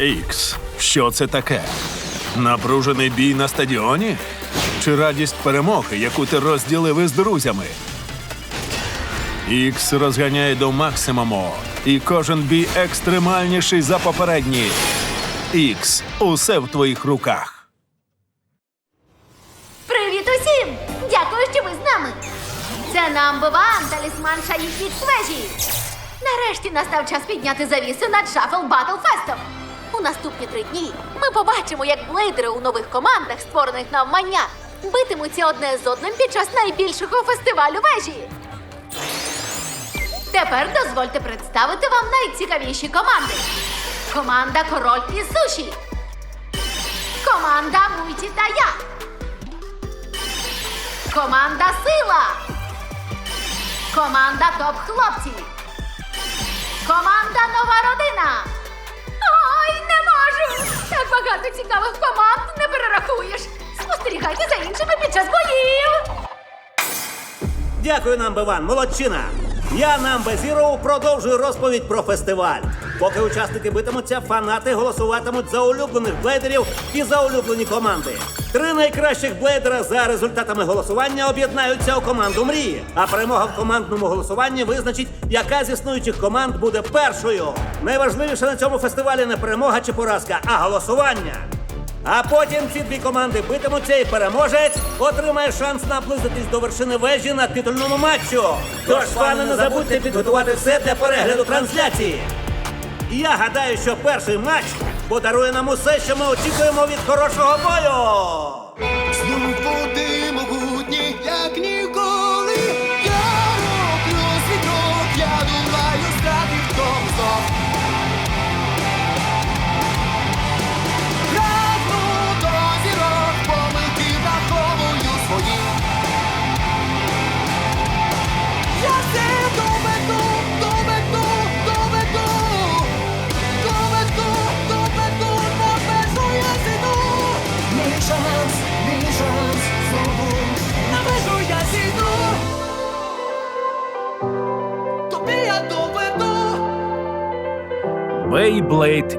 Ікс. Що це таке? Напружений бій на стадіоні? Чи радість перемоги, яку ти розділив із друзями? Ікс розганяє до максимуму, і кожен бій екстремальніший за попередній. Ікс, усе в твоїх руках. Привіт усім! Дякую, що ви з нами. Це Number One, талісман Шаїк вежі. Нарешті настав час підняти завісу над Шафл Батл Фестом. У наступні три дні ми побачимо, як блейдери у нових командах, створених навмання, битимуться одне з одним під час найбільшого фестивалю вежі. Тепер дозвольте представити вам найцікавіші команди. Команда Король і Суші. Команда Мульті та я. Команда Сила. Команда Топ Хлопці. Команда Нова Родина. Так багато цікавих команд не перерахуєш. Спостерігайте за іншими під час боїв. Дякую, нам, Биван, молодчина! Я Number Zero продовжую розповідь про фестиваль. Поки учасники битимуться, фанати голосуватимуть за улюблених блейдерів і за улюблені команди. Три найкращих блейдера за результатами голосування об'єднаються у команду мрії. А перемога в командному голосуванні визначить, яка з існуючих команд буде першою. Найважливіше на цьому фестивалі не перемога чи поразка, а голосування. А потім ці дві команди битимуться і переможець отримає шанс наблизитись до вершини вежі на титульному матчу. Тож, пане, не забудьте підготувати все для перегляду трансляції. Я гадаю, що перший матч подарує нам усе, що ми очікуємо від хорошого бою.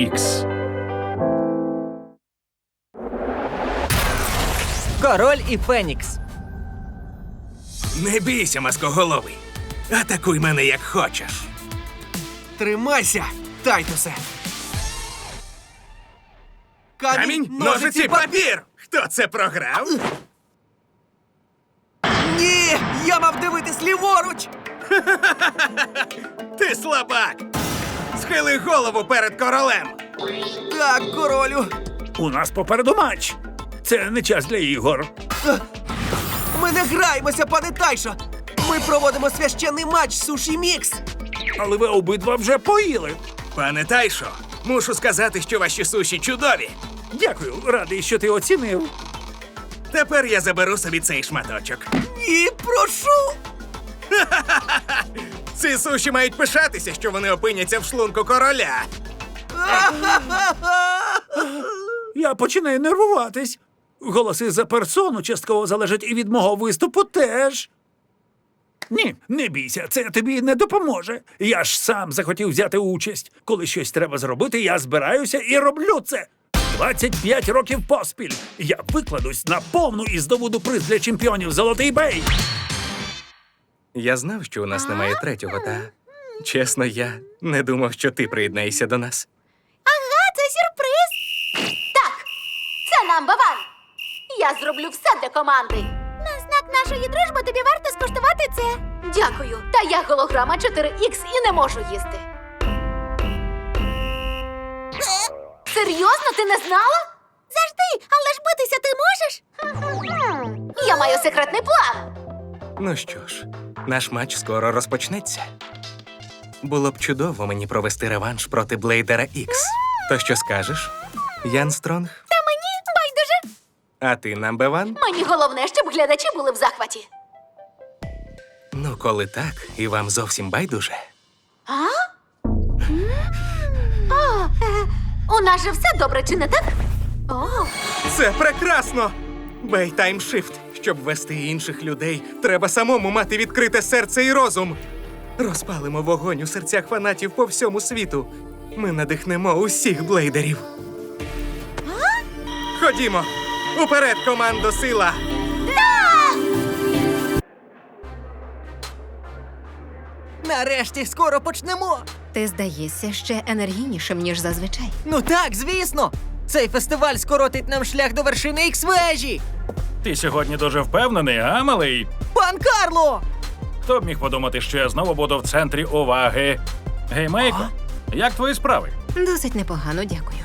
X. Король і Фенікс. Не бійся, маскоголовий. Атакуй мене як хочеш. Тримайся, Тайтусе. Камінь, ножиці, папір! Хто це програв? Ні! Я мав дивитись ліворуч! Ти слабак! Схили голову перед королем. Так, королю. У нас попереду матч. Це не час для ігор. Ми не граємося, пане Тайшо. Ми проводимо священний матч Суші Мікс. Але ви обидва вже поїли. Пане Тайшо, мушу сказати, що ваші суші чудові. Дякую, радий, що ти оцінив. Тепер я заберу собі цей шматочок. І прошу. Ці суші мають пишатися, що вони опиняться в шлунку короля. Я починаю нервуватись. Голоси за персону частково залежать і від мого виступу теж. Ні, не бійся, це тобі не допоможе. Я ж сам захотів взяти участь. Коли щось треба зробити, я збираюся і роблю це. 25 років поспіль. Я викладусь на повну і здобуду приз для чемпіонів Золотий Бей. Я знав, що у нас немає третього, та чесно, я не думав, що ти приєднаєшся до нас. Ага, це сюрприз. Так, це Number One. Я зроблю все для команди. На знак нашої дружби тобі варто скуштувати це. Дякую. Та я голограма 4X і не можу їсти. Серйозно, ти не знала? Завжди, але ж битися ти можеш? Я маю секретний план. Ну що ж, наш матч скоро розпочнеться. Було б чудово мені провести реванш проти Блейдера Ікс. То що скажеш? Ян Стронг? Та мені байдуже. А ти намбеван? Мені головне, щоб глядачі були в захваті. Ну, коли так, і вам зовсім байдуже. А? О, е, у нас же все добре, чи не так? О, Це прекрасно! Бей таймшифт. Щоб вести інших людей, треба самому мати відкрите серце і розум. Розпалимо вогонь у серцях фанатів по всьому світу. Ми надихнемо усіх блейдерів. Ходімо! Уперед, командо сила! Нарешті скоро почнемо. Ти здаєшся ще енергійнішим, ніж зазвичай. Ну так, звісно. Цей фестиваль скоротить нам шлях до вершини ікс-вежі. Ти сьогодні дуже впевнений, а, малий? Пан Карло! Хто б міг подумати, що я знову буду в центрі уваги? Гей, Мейко, як твої справи? Досить непогано, дякую.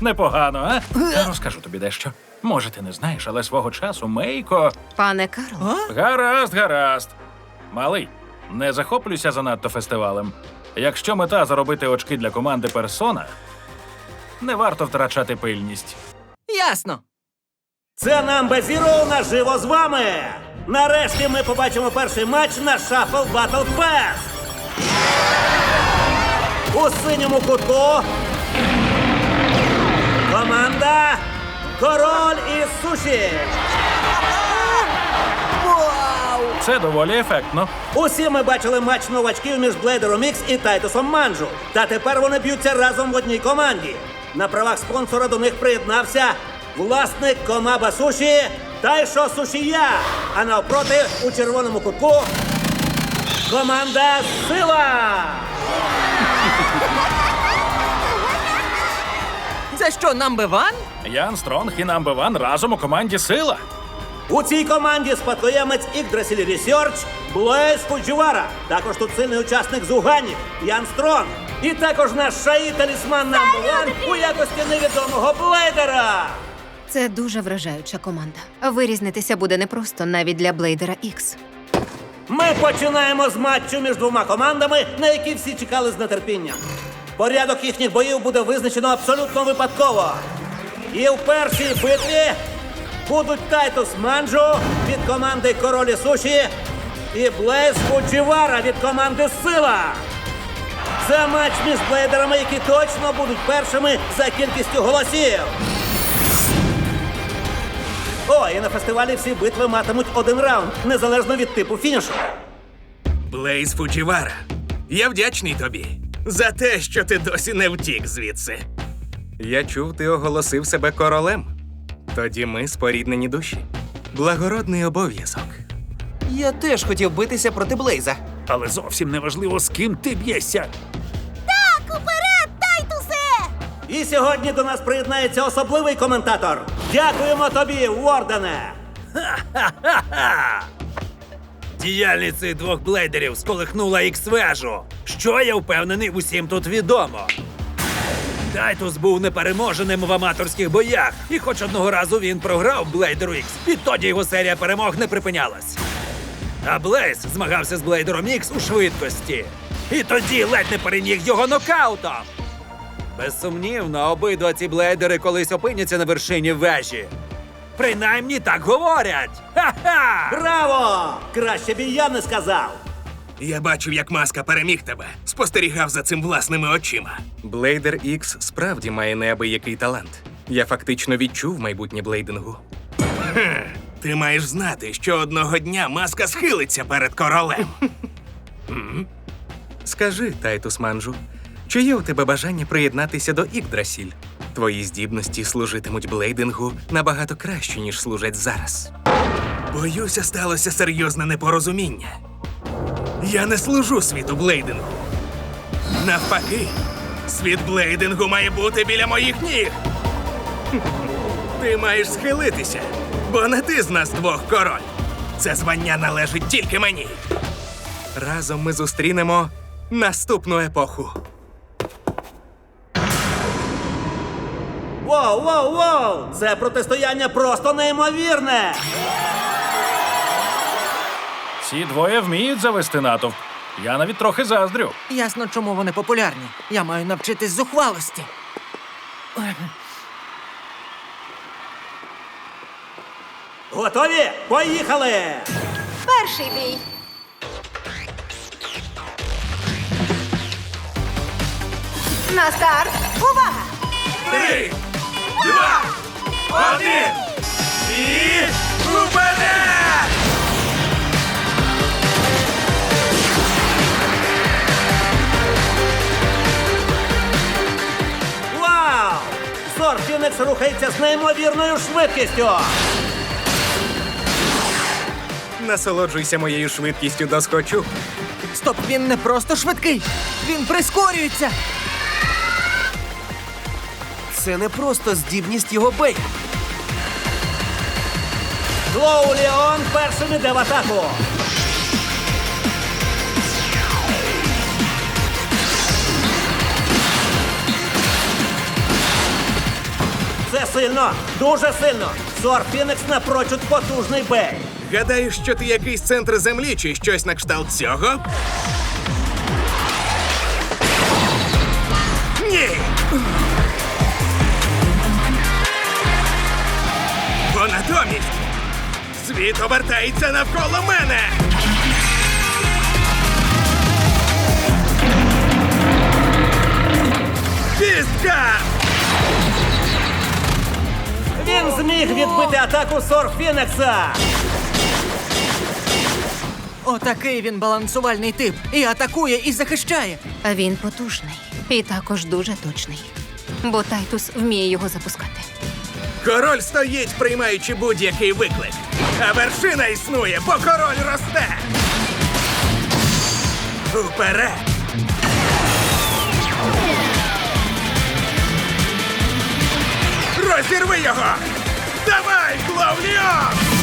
Непогано, а? Розкажу тобі дещо. Може, ти не знаєш, але свого часу Мейко. Пане Карло, Гаразд, гаразд. Малий, не захоплюйся занадто фестивалем. Якщо мета заробити очки для команди персона, не варто втрачати пильність. Ясно. Це Number Zero наживо з вами! Нарешті ми побачимо перший матч на Shuffle Battle Fest! У синьому кутку команда Король із суші! Це доволі ефектно. Усі ми бачили матч новачків між Блейдером Ікс і Тайтусом Манджу. Та тепер вони б'ються разом в одній команді. На правах спонсора до них приєднався власник Комаба Суші Тайшо Сушія. А навпроти у червоному кутку команда Сила. Це що, number one? Ян Стронг і Намбеван разом у команді сила. У цій команді спадкоємець Yggdrasil Research Блейз Фуджівара. Також тут сильний учасник Зугані Ян Стронг. І також наш шаї талісман Намбован у якості невідомого блейдера. Це дуже вражаюча команда. Вирізнитися буде непросто навіть для Блейдера Ікс. Ми починаємо з матчу між двома командами, на які всі чекали з нетерпінням. Порядок їхніх боїв буде визначено абсолютно випадково. І в першій битві будуть Тайтус Манджо від команди Королі Суші і Блейз Фуджівара від команди Сила. Це матч між блейдерами, які точно будуть першими за кількістю голосів. О, і на фестивалі всі битви матимуть один раунд, незалежно від типу фінішу. Блейз Фуджівара, я вдячний тобі за те, що ти досі не втік звідси. Я чув, ти оголосив себе королем. Тоді ми споріднені душі. Благородний обов'язок. Я теж хотів битися проти Блейза. Але зовсім не важливо, з ким ти б'єшся. Так, уперед, Тайтусе! І сьогодні до нас приєднається особливий коментатор. Дякуємо тобі, Вордене! Діяльність цих двох блейдерів сколихнула ікс-вежу. Що я впевнений, усім тут відомо. Тайтус був непереможеним в аматорських боях, і хоч одного разу він програв Блейдеру Ікс, відтоді його серія перемог не припинялась. А Блейз змагався з Блейдером Ікс у швидкості. І тоді ледь не переміг його нокаутом. Безсумнівно, обидва ці блейдери колись опиняться на вершині вежі. Принаймні так говорять. Ха-ха! Браво! Краще б і я не сказав. Я бачив, як маска переміг тебе, спостерігав за цим власними очима. Блейдер Ікс справді має неабиякий талант. Я фактично відчув майбутнє блейдингу. Хе, ти маєш знати, що одного дня маска схилиться перед королем. Скажи, Тайтус Манджу, чи є у тебе бажання приєднатися до Ікдрасіль? Твої здібності служитимуть блейдингу набагато краще, ніж служать зараз. Боюся, сталося серйозне непорозуміння. Я не служу світу блейдингу. Навпаки, світ блейдингу має бути біля моїх ніг. Ти маєш схилитися, бо не ти з нас двох король. Це звання належить тільки мені. Разом ми зустрінемо наступну епоху. Воу, воу, воу! Це протистояння просто неймовірне! Ці двоє вміють завести натовп. Я навіть трохи заздрю. Ясно, чому вони популярні. Я маю навчитись зухвалості. Готові? Поїхали! Перший бій. На старт. Увага! Три, два, один і уперед! Вау! Зор Фінекс рухається з неймовірною швидкістю. Насолоджуйся моєю швидкістю доскочу. Стоп, він не просто швидкий, він прискорюється. Це не просто здібність його бей. Глоу Леон першим іде в атаку. Це сильно, дуже сильно. Сор Фінекс напрочуд потужний бей. Гадаєш, що ти якийсь центр землі чи щось на кшталт цього? Ні! Натомість світ обертається навколо мене! Кістка! Він зміг відбити атаку Сор Фінекса. Отакий він балансувальний тип. І атакує, і захищає. Він потужний і також дуже точний. Бо Тайтус вміє його запускати. Король стоїть, приймаючи будь-який виклик. А вершина існує, бо король росте. Уперед! Розірви його! Давай, Клауліон!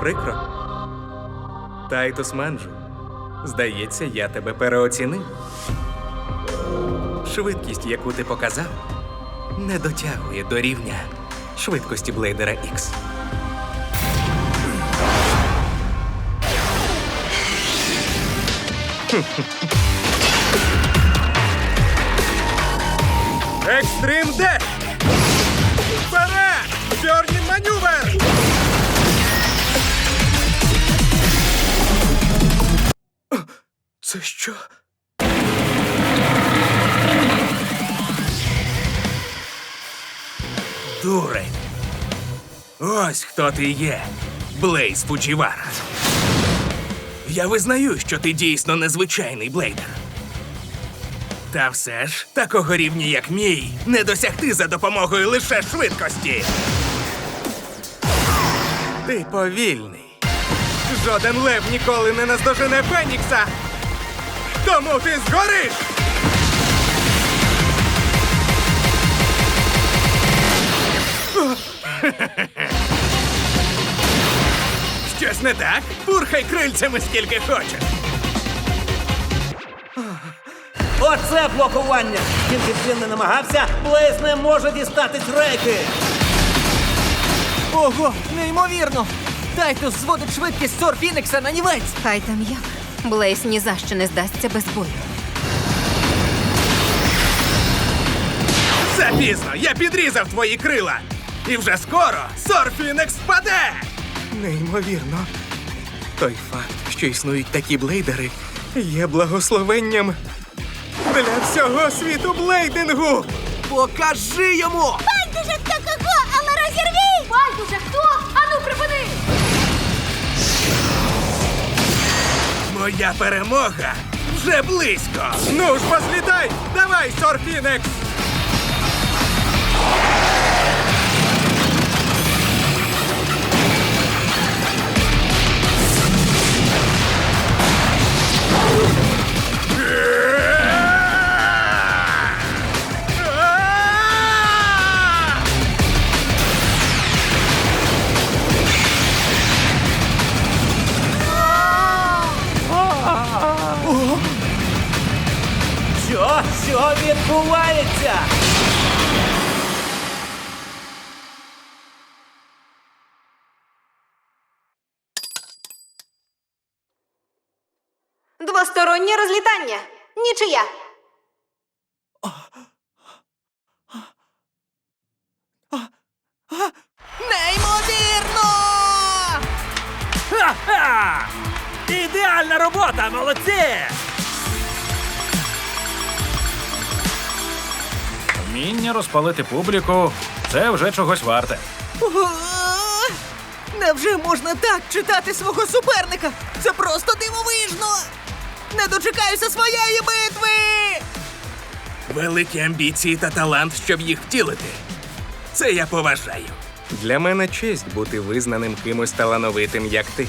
Прикро. Тайтус Манджу. Здається, я тебе переоцінив. Швидкість, яку ти показав, не дотягує до рівня швидкості Блейдера Ікс. Екстрим Деш! Це що? Дурень! Ось хто ти є, Блейз Фуджівара. Я визнаю, що ти дійсно незвичайний блейдер. Та все ж, такого рівня, як мій, не досягти за допомогою лише швидкості. Ти повільний. Жоден лев ніколи не наздожене Фенікса. Тому ти згориш! Щось не так? Пурхай крильцями скільки хочеш. Оце блокування. Скільки б він не намагався, Блейз не може дістатись рейки. Ого, неймовірно! Тайтус зводить швидкість Сор Фінекса на нівець. Хай там як. Блейс ні за що не здасться без бою. Запізно, я підрізав твої крила. І вже скоро Сорфінекс впаде. Неймовірно. Той факт, що існують такі блейдери, є благословенням для всього світу блейдингу. Покажи йому! Байдуже хто кого, але розірвій! Байдуже хто? Моя перемога вже близько. Ну ж, послідай! Давай, Сорфінекс! Відбувається? Двостороннє розлітання. Нічия. Неймовірно! Ха-ха! Ідеальна робота, молодці! Вміння розпалити публіку це вже чогось варте. Ого! Невже можна так читати свого суперника? Це просто дивовижно! Не дочекаюся своєї битви! Великі амбіції та талант, щоб їх втілити. Це я поважаю. Для мене честь бути визнаним кимось талановитим, як ти.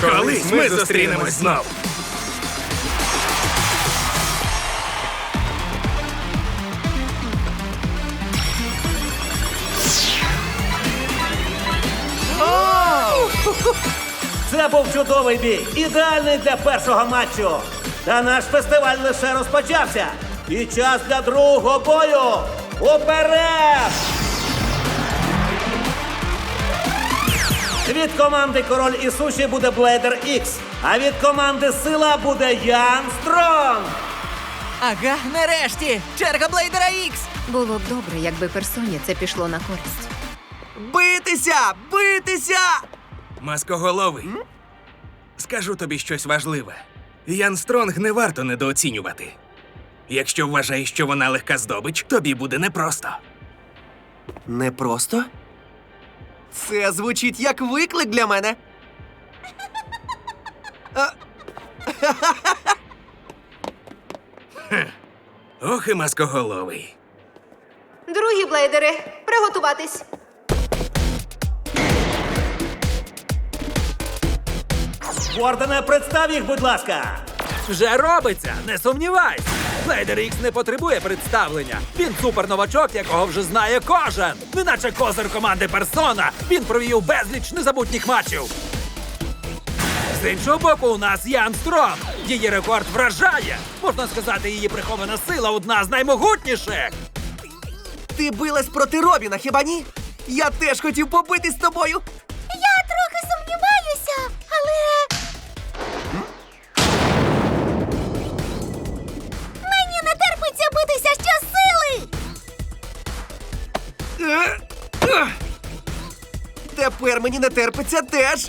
Колись ми зустрінемось знов. Це був чудовий бій, ідеальний для першого матчу. Та наш фестиваль лише розпочався. І час для другого бою. Уперед! Від команди Король і Суші буде Блейдер Ікс, а від команди Сила буде Ян Стронг. Ага, нарешті! Черга Блейдера Ікс! Було б добре, якби персоні це пішло на користь. Битися! Битися! Маскоголовий. Скажу тобі щось важливе. Ян Стронг не варто недооцінювати. Якщо вважаєш, що вона легка здобич, тобі буде непросто. Непросто? Це звучить як виклик для мене. Ох і маскоголовий. Другі блейдери, приготуватись. Вордене, представ їх, будь ласка. Вже робиться, не сумнівайся. Блейдер Ікс не потребує представлення. Він суперновачок, якого вже знає кожен. Неначе козир команди Персона. Він провів безліч незабутніх матчів. З іншого боку, у нас Ян Стронг. Її рекорд вражає. Можна сказати, її прихована сила одна з наймогутніших. Ти билась проти Робіна, хіба ні? Я теж хотів побитись з тобою. Я трохи сумніваюся, але. Тепер мені не терпиться теж.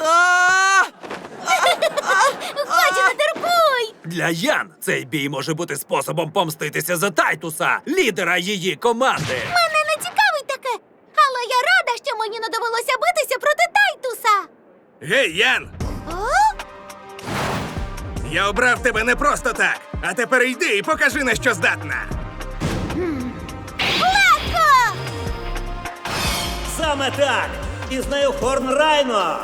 А! Годі не терпуй! Для Ян цей бій може бути способом помститися за Тайтуса, лідера її команди. Мене не цікавить таке. Але я рада, що мені не довелося битися проти Тайтуса. Гей, Ян! О? Я обрав тебе не просто так. А тепер йди і покажи, на що здатна. Саме так. І з нею Хорн Райно.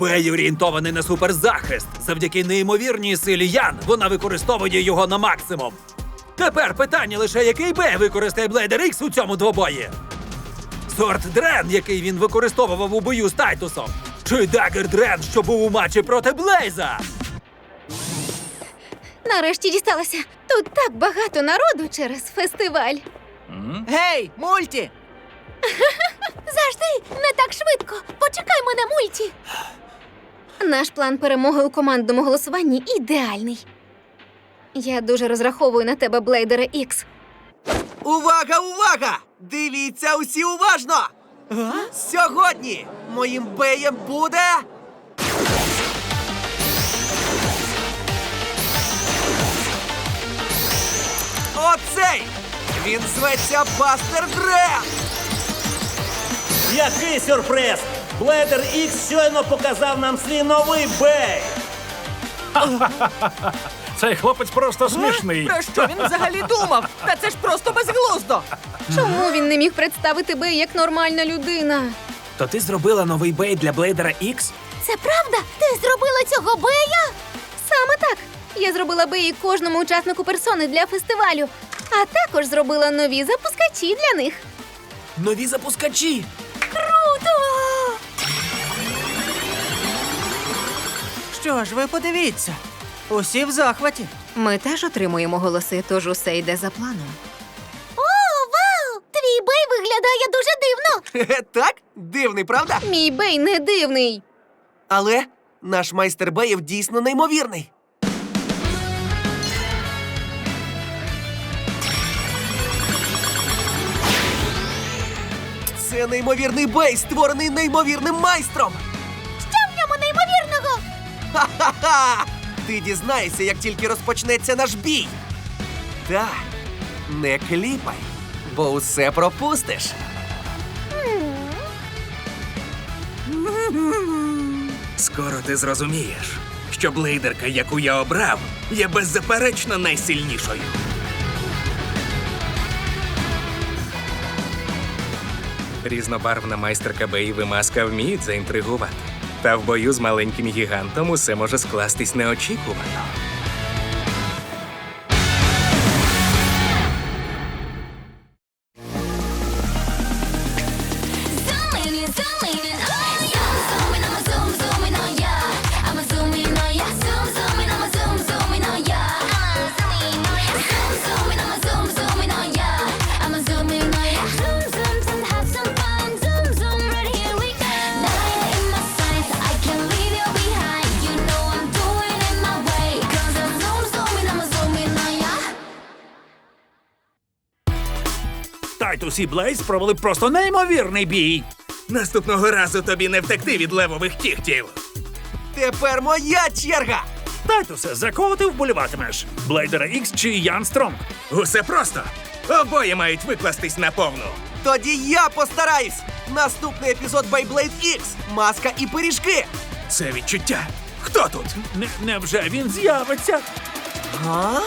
Бей орієнтований на суперзахист. Завдяки неймовірній силі Ян вона використовує його на максимум. Тепер питання лише який Б використає Блейдер Ікс у цьому двобої. Сорт Дрен, який він використовував у бою з Тайтусом. Чи Дагер Дрен, що був у матчі проти Блейза? Нарешті дісталася. Тут так багато народу через фестиваль. Гей, мульті! Завжди не так швидко. Почекай мене, мульті. Наш план перемоги у командному голосуванні ідеальний. Я дуже розраховую на тебе, Блейдере Ікс. Увага, увага! Дивіться усі уважно! Сьогодні моїм беєм буде. Оцей! Він зветься Бастер Дрен! Який сюрприз! Блейдер Ікс щойно показав нам свій новий бей. Цей хлопець просто смішний. Про що він взагалі думав? Та це ж просто безглуздо! Чому він не міг представити Бей як нормальна людина? То ти зробила новий бей для Блейдера Ікс? Це правда? Ти зробила цього Бея? Саме так. Я зробила Беї кожному учаснику персони для фестивалю, а також зробила нові запускачі для них. Нові запускачі. Що ж, ви подивіться. Усі в захваті. Ми теж отримуємо голоси, тож усе йде за планом. О, вау! Твій бей виглядає дуже дивно. Хе-хе, Так? Дивний, правда? Мій бей не дивний. Але наш майстер беїв дійсно неймовірний. Це неймовірний бей, створений неймовірним майстром. Ха-ха-ха! Ти дізнаєшся, як тільки розпочнеться наш бій. Так, не кліпай, бо усе пропустиш. Скоро ти зрозумієш, що блейдерка, яку я обрав, є беззаперечно найсильнішою. Різнобарвна майстерка Беїв і маска вміють заінтригувати. Та в бою з маленьким гігантом усе може скластись неочікувано. І Блейз провели просто неймовірний бій. Наступного разу тобі не втекти від левових кігтів. Тепер моя черга. Тайтусе, за кого ти вболіватимеш? Блейдера Ікс чи Ян Стронг? Усе просто. Обоє мають викластись на повну. Тоді я постараюсь. Наступний епізод Beyblade X. Маска і пиріжки. Це відчуття. Хто тут? Не, невже він з'явиться? А?